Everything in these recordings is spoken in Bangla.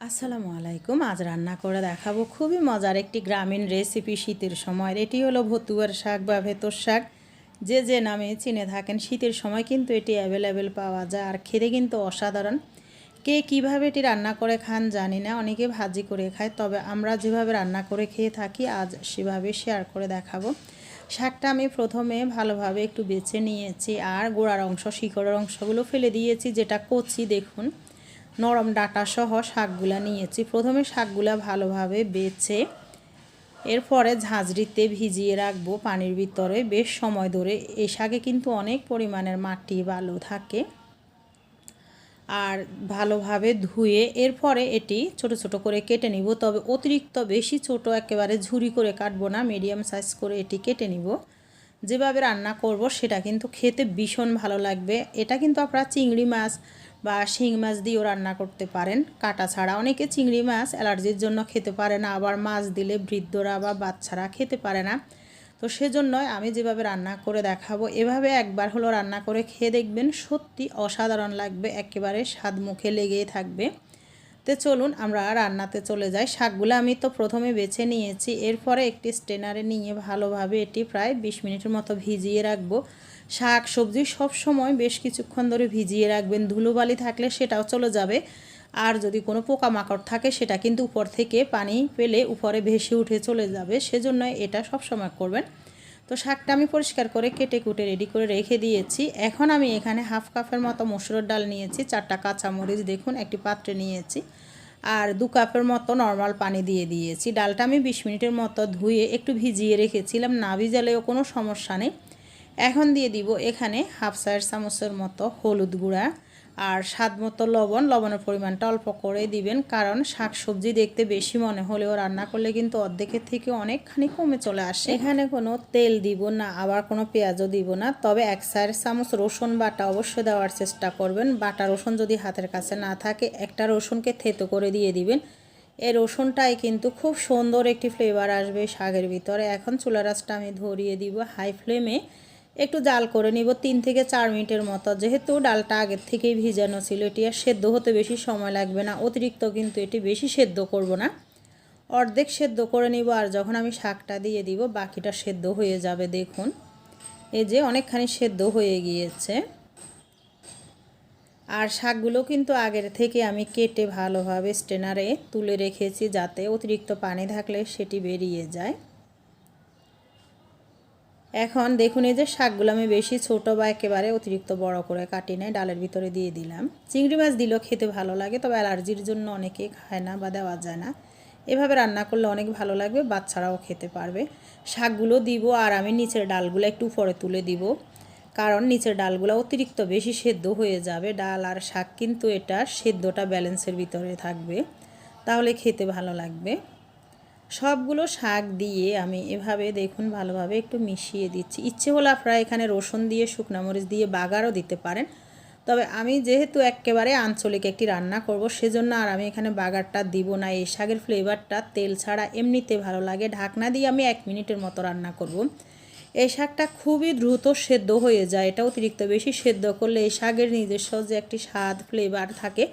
আসসালামু আলাইকুম। আজ রান্না করে দেখাবো খুবই মজার একটি গ্রামীণ রেসিপি শীতের সময়। এটি হলো ভতুয়ার শাক বা ভেতর শাক। যে যে নামে চিনে থাকেন, শীতের সময় কিন্তু এটি অ্যাভেলেবেল পাওয়া যায় আর খেতে কিন্তু অসাধারণ। কে কীভাবে এটি রান্না করে খান জানি না, অনেকে ভাজি করে খায়, তবে আমরা যেভাবে রান্না করে খেয়ে থাকি, আজ সেভাবে শেয়ার করে দেখাবো। শাকটা আমি প্রথমে ভালোভাবে একটু বেছে নিয়েছি আর গোড়ার অংশ, শিকড়ের অংশগুলো ফেলে দিয়েছি, যেটা কচি, দেখুন। নরম ডাটা সহ শাকগুলা নিয়েছি। প্রথমে শাকগুলা ভালোভাবে বেছে এরপরে ঝাঁঝরিতে ভিজিয়ে রাখব পানির ভিতরে। বেশ সময় ধরে এই শাকে কিন্তু অনেক পরিমাণের মাটি বালু থাকে। আর ভালোভাবে ধুয়ে এরপরে এটি ছোট ছোট করে কেটে নিব। তবে অতিরিক্ত বেশি ছোট একেবারে ঝুরি করে কাটবো না, মিডিয়াম সাইজ করে এটি কেটে নিব। যেভাবে রান্না করব সেটা কিন্তু খেতে ভীষণ ভালো লাগবে। এটা কিন্তু আপনারা চিংড়ি মাছ বা শিং মাছ দিয়েও রান্না করতে পারেন। কাটা ছাড়া অনেকে চিংড়ি মাছ অ্যালার্জির জন্য খেতে পারে না, আবার মাছ দিলে বৃদ্ধরা বা বাচ্চারা খেতে পারে না। তো সেজন্যই আমি যেভাবে রান্না করে দেখাবো, এভাবে একবার হলো রান্না করে খেয়ে দেখবেন সত্যি অসাধারণ লাগবে, একেবারে স্বাদ মুখে লেগেই থাকবে। তো চলুন আমরা রান্নাতে চলে যাই। শাকগুলো আমি তো প্রথমে বেছে নিয়েছি। এরপরে একটি স্টেনারে নিয়ে ভালোভাবে এটি প্রায় বিশ মিনিটের মতো ভিজিয়ে রাখব। শাক, সবজি সব সময় বেশ কিছুক্ষণ ধরে ভিজিয়ে রাখবেন। ধুলোবালি থাকলে সেটাও চলে যাবে। আর যদি কোনো পোকামাকড় থাকে, সেটা কিন্তু উপর থেকে পানি পেলে উপরে ভেসে উঠে চলে যাবে। সেজন্য এটা সব সময় করবেন। তো শাকটা আমি পরিষ্কার করে কেটে কুটে রেডি করে রেখে দিয়েছি। এখন আমি এখানে হাফ কাপের মতো মসুরের ডাল নিয়েছি, চারটা কাঁচামরিচ দেখুন, একটি পাত্রে নিয়েছি। আর দু কাপের মতো নর্মাল পানি দিয়ে দিয়েছি। ডালটা আমি বিশ মিনিটের মতো ধুয়ে একটু ভিজিয়ে রেখেছিলাম, না ভিজালেও কোনো সমস্যা নেই। এখন দিয়ে দিব এখানে হাফ সাইড চামচের মতো হলুদ গুঁড়া। আর স্বাদ মতো লবণ, লবণের পরিমাণটা অল্প করে দিবেন, কারণ শাক সবজি দেখতে বেশি মনে হলেও রান্না করলে কিন্তু অর্ধেকের থেকে অনেকখানি কমে চলে আসে। এখানে কোনো তেল দিব না, আবার কোনো পেঁয়াজও দিব না, তবে এক সাইড চামচ রসুন বাটা অবশ্যই দেওয়ার চেষ্টা করবেন। বাটা রসুন যদি হাতের কাছে না থাকে, একটা রসুনকে থেতো করে দিয়ে দিবেন। এই রসুনটাই কিন্তু খুব সুন্দর একটি ফ্লেভার আসবে শাকের ভিতরে। এখন চুলা রাসটা আমি ধরিয়ে দিব হাই ফ্লেমে একটু জাল করে নিব তিন থেকে চার মিনিটের মতো। যেহেতু ডালটা আগের থেকেই ভিজানো ছিল, এটি আর সেদ্ধ হতে বেশি সময় লাগবে না। অতিরিক্ত কিন্তু এটি বেশি সেদ্ধ করব না। অর্ধেক সেদ্ধ করে নিব আর যখন আমি শাকটা দিয়ে দিব, বাকিটা সেদ্ধ হয়ে যাবে, দেখুন। এই যে অনেকখানি সেদ্ধ হয়ে গিয়েছে। আর শাকগুলো কিন্তু আগের থেকে আমি কেটে ভালোভাবে স্টেনারে তুলে রেখেছি যাতে অতিরিক্ত পানি থাকলে সেটি বেরিয়ে যায়। এখন দেখুন এই যে শাকগুলো আমি বেশি ছোট বা একেবারে অতিরিক্ত বড় করে কাটি নাই, ডালের ভিতরে দিয়ে দিলাম। চিংড়ি মাছ দিলেও খেতে ভালো লাগে, তবে অ্যালার্জির জন্য অনেকে খায় না বা দেওয়া যায় না। এভাবে রান্না করলে অনেক ভালো লাগবে, বাচ্চারাও খেতে পারবে। শাকগুলো দিব আর আমি নিচের ডালগুলো একটু উপরে তুলে দিব, কারণ নিচের ডালগুলো অতিরিক্ত বেশি সেদ্ধ হয়ে যাবে। ডাল আর শাক কিন্তু এটা সেদ্ধটা ব্যালেন্সের ভিতরে থাকবে, তাহলে খেতে ভালো লাগবে। সবগুলো শাক দিয়ে আমি এভাবে দেখুন ভালোভাবে একটু মিশিয়ে দিচ্ছি। ইচ্ছে হলে আপনারা এখানে রসুন দিয়ে, শুকনা মরিচ দিয়ে বাগারও দিতে পারেন। তবে আমি যেহেতু একেবারে আঞ্চলিক একটি রান্না করব, সেজন্য আর আমি এখানে বাগারটা দিব না। এই শাকের ফ্লেভারটা তেল ছাড়া এমনিতে ভালো লাগে। ঢাকনা দিয়ে আমি এক মিনিটের মতো রান্না করব। এই শাকটা খুবই দ্রুত সেদ্ধ হয়ে যায়। এটা অতিরিক্ত বেশি সেদ্ধ করলে এই শাকের নিজস্ব যে একটি স্বাদ, ফ্লেভার থাকে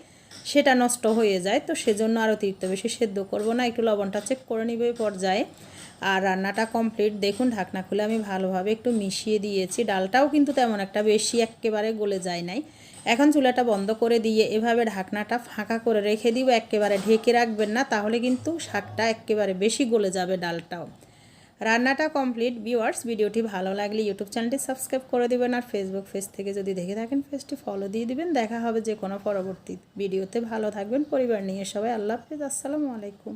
সেটা নষ্ট হয়ে যায়, তো সেজন্য আর অতিরিক্ত বেশি সেদ্ধ করব না। একটু লবণটা চেক করে নিবে পর্যায়ে। আর রান্নাটা কমপ্লিট দেখুন, ঢাকনা খুলে আমি ভালোভাবে একটু মিশিয়ে দিয়েছি। ডালটাও কিন্তু তেমন একটা বেশি একেবারে গলে যায় নাই। এখন চুলাটা বন্ধ করে দিয়ে এভাবে ঢাকনাটা ফাঁকা করে রেখে দিব। একেবারে ঢেকে রাখবেন না, তাহলে কিন্তু শাকটা একেবারে বেশি গলে যাবে ডালটাও। রান্নাটা কমপ্লিট ভিউয়ার্স ভিডিওটি ভালো লাগলে ইউটিউব চ্যানেলটি সাবস্ক্রাইব করে দেবেন আর ফেসবুক পেজ থেকে যদি দেখে থাকেন পেজটি ফলো দিয়ে দিবেন। দেখা হবে যে কোনো পরবর্তী ভিডিওতে ভালো থাকবেন, পরিবার নিয়ে সবাই। আল্লাহ হাফিজ। আসসালামু আলাইকুম।